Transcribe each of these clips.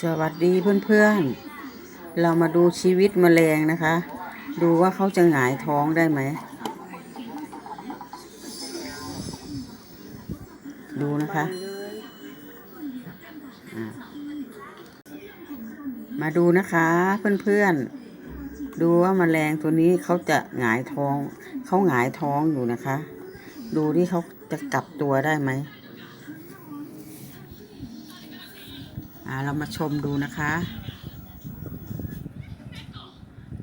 สวัสดีเพื่อนๆ เรามาดูชีวิตแมลงนะคะ ดูว่าเขาจะหงายท้องได้ไหม ดูนะคะอะมาดูนะคะเพื่อนๆ ดูว่าแมลงตัวนี้เขาจะหงายท้อง เขาหงายท้องอยู่นะคะ ดูที่เขาจะกลับตัวได้ไหม เรามาชมดูนะคะ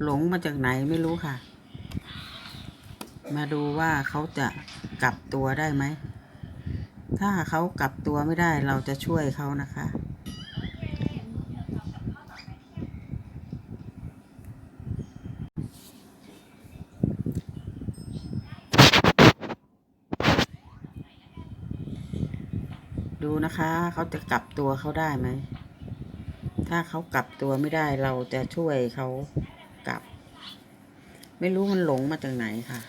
หลงมาจากไหนไม่รู้ค่ะ มาดูว่าเขาจะกลับตัวได้ไหม ถ้าเขากลับตัวไม่ได้เราจะช่วยเขานะคะดูนะคะ เขาจะกลับตัวเขาได้ไหม ถ้าเขากลับตัวไม่ได้เราจะช่วยเขากลับ ไม่รู้มันหลงมาจากไหนค่ะ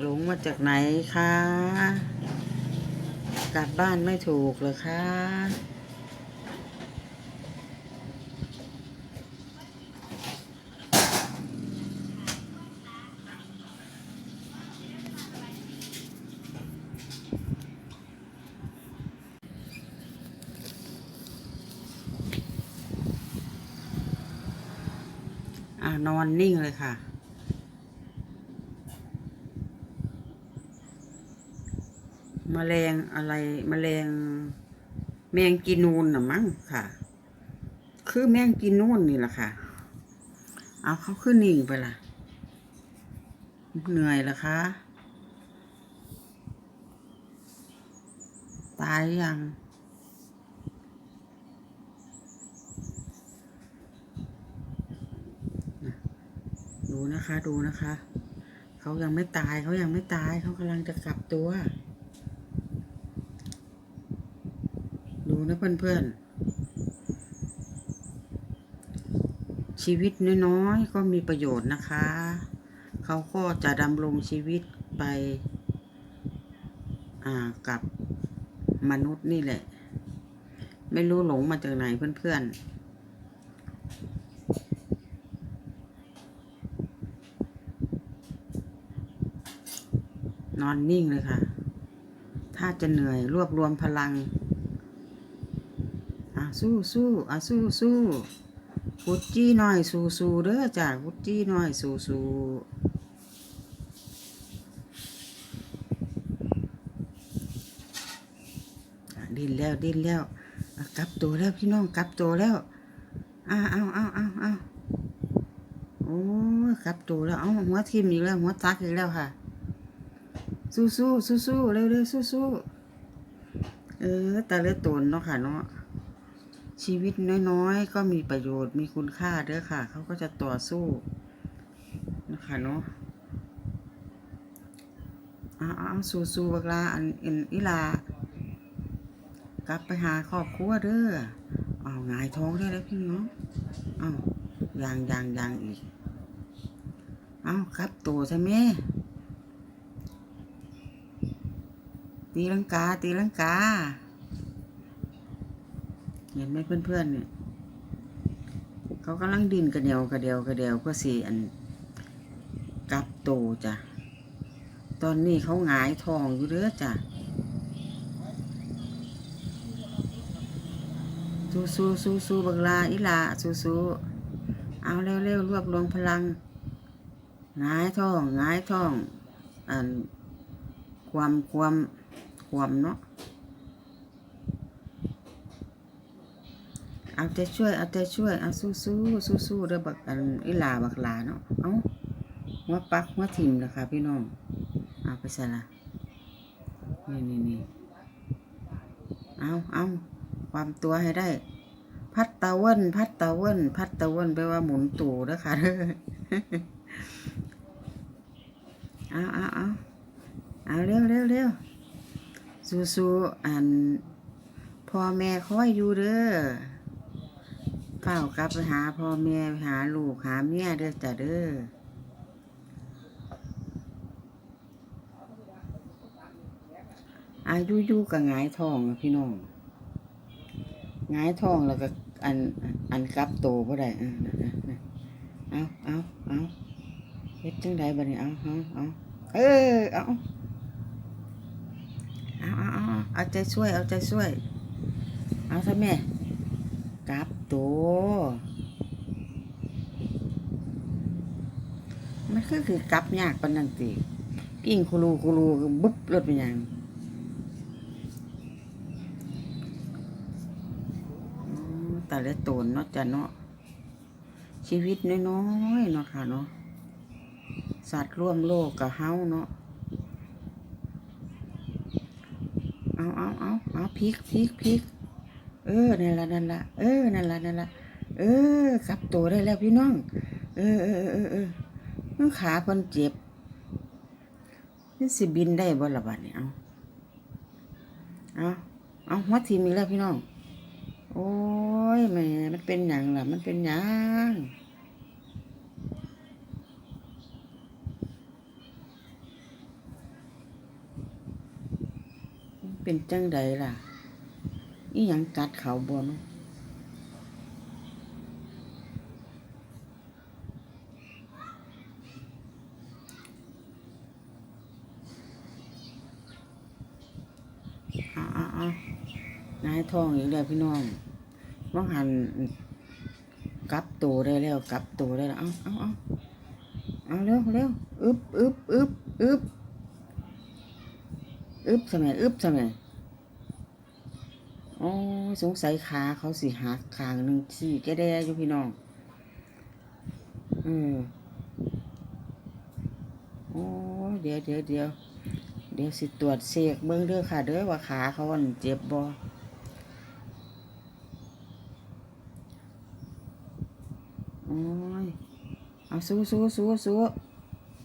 หลงมาจากไหนคะ กลับบ้านไม่ถูกเลยคะ นอนนิ่งเลยค่ะแมลงอะไรแมลงแมงกินูนน่ะมั้งค่ะ คือแมงกินูนนี่แหละค่ะ เอาเขาขึ้นนิ่งไปละเหนื่อยเหรอคะ ตายยัง ดูนะคะ ดูนะคะ เขายังไม่ตายเขายังไม่ตายเขากำลังจะกลับตัว ดูนะเพื่อนๆ ชีวิตน้อยๆ ก็มีประโยชน์นะคะ เขาก็จะดำรงชีวิตไปกับมนุษย์นี่แหละ ไม่รู้หลงมาจากไหนเพื่อนๆ นอนนิ่งเลยค่ะ ถ้าจะเหนื่อยรวบรวมพลังอะสู้สู้อะสู้สู้วุดจี้หน่อยสู้สู้เด้อจ้ะวุดจี้หน่อยสู้สู้อะดิ้นแล้วดิ้นแล้วกลับตัวแล้วพี่น้องกลับตัวแล้วอ้าวอ้าวอ้าวอ้าวอ้าวโอ้กลับตัวแล้วเอาหัวทิ่มอีกแล้วหัวตักอีกแล้วค่ะ สู้สู้สู้สู้เร็วเร็วสู้สู้เออ แต่เลือตนเนาะค่ะเนาะชีวิตน้อยๆ ก็มีประโยชน์มีคุณค่าเด้อค่ะ เขาก็จะต่อสู้นะคะเนาะเอาเอาสู้สู้บักลาอันอันอีลากลับไปหาครอบครัวเด้อเอางายท้องได้แล้วพี่น้องเอายางยางยางอีก เอาครับตัวใช่ไหม ตีลังกา ตีลังกา เห็นไหมเพื่อนๆเนี่ยเขากำลังดินกระเดียวกระเดียวกระเดียวเพื่อสีอันกลับโตจ้ะ ตอนนี้เขาหงายทองอยู่เด้อจ้ะสู้สู้สู้สู้บักลาอีหลาสู้สู้เอาเร็วเร็วรวบรวมพลังหงายทองหงายทองอันความความ ความเนาะเอาใจช่วยเอาใจช่วยเอาสู้สู้สู้สู้เด้อบักอันอีลาบักหลาเนาะเอาหัวปักหัวถิ่มนะคะพี่น้องเอาไปใส่ละนี่นี่นี่เอาเอาความตัวให้ได้ พัดตะเวนพัดตะเวนพัดตะเวนแปลว่าหมุนตู่นะคะเด้อเอาเอาเอาเอาเร็วเร็วเร็ว สู้ๆอันพ่อแม่คอยอยู่เด้อเฝ้ากลับไปหาพ่อแม่หาลูกหาเมียเด้อจ้ะเด้ออายุยุกับงายทองพี่น้องงายทองแล้วก็อันอันกลับโตบ่ได้เออนั่นน่ะนั่นเอาเอาเอาเฮ็ดจังไดบัดนี้เอาเอาเอาเออเอาเอา เอาใจช่วย เอาใจช่วย เอาซะแม่กลับโตมันคือคือกลับยากปนนั้นติกิ้งคุรูคุรูบึ๊บรถเป็นยังแต่ละตนเนาะจ้ะเนาะชีวิตน้อยๆเนาะค่ะเนาะสัตว์ร่วมโลกกับเฮาเนาะ เอาเอาเอาเอาพริกพริกพริกเออนั่นละนั่นละเออนั่นละนั่นละเออกลับตัวได้แล้วพี่น้อง เออเออเออเออขาเพิ่นเจ็บนี่สิบินได้บ่ละบัดนี้เอาเอาเอาหัวทีมีแล้วพี่น้อง โอ้ยแม่มันเป็นหยังล่ะ มันเป็นหยัง เป็นจังใดล่ะอีหยังกัดเขาบ่นอาเอาเอานายทองอีกแล้วพี่น้องว่างหันกลับตัวได้แล้วกลับตัวได้แล้วเอาเอาเอาเอาเร็วเร็วอึบอึบอึบอึบอึบทำไมอึบทำไม อ๋อสงสัยขาเขาสิหักขางหนึ่งสี่แกแดอยู่พี่น้องเออโอ้เดี๋ยวเดี๋ยวเดี๋ยวเดี๋ยวสิตรวจเสกเบิ้องเด้อค่ะ เด้อว่าขาเขาอันเจ็บบ่โอ้ยเอาสู้สู้สู้สู้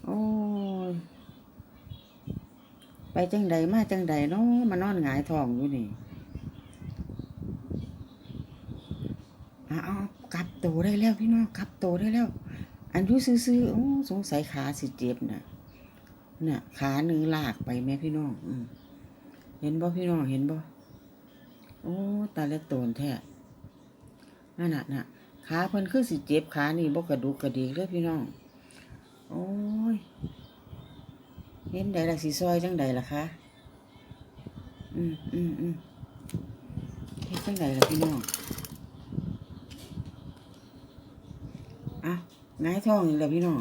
โอ้ยไปจังใดมาจังใดเนาะมานอนหงายท้องอยู่นี่ เอาเอากลับโตได้แล้วพี่น้องกลับโตได้แล้ว อันยุซื่อๆโอ้สงสัยขาสิเจ็บน่ะน่ะ ขาหนึ่งลากไปแม่พี่น้องอืมเห็นบ่พี่น้องเห็นบ่โอ้ตาเล็กโตนแท้นั่นน่ะน่ะขาเพิ่นคือสิเจ็บขานี่บ่กระดูกกระดิกเลยพี่น้อง โอ้ยเห็นใดล่ะสิซอยจังใดล่ะคะอืมอืมอืมเฮ็ดจังใดล่ะพี่น้อง อะงายท้องนี่แหละพี่น้อง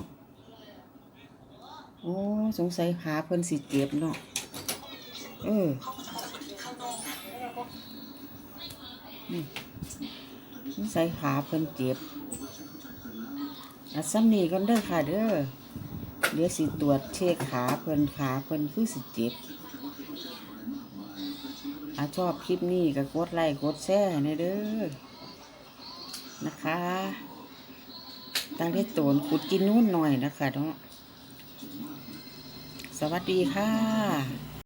โอ้ สงสัยขาเพิ่นสิเจ็บเนาะ เออสงสัยขาเพิ่นเจ็บอัดซ้ำนี่กันเด้อค่ะเด้อ เดี๋ยวสิตรวจเช็คขาเพิ่นขาเพิ่นคือสิเจ็บอาชอบคลิปนี้ก็กดไลค์กดแชร์ให้เด้อนะคะ ตาเล็ดโตนขุดกินนู่นหน่อยนะคะเนาะสวัสดีค่ะ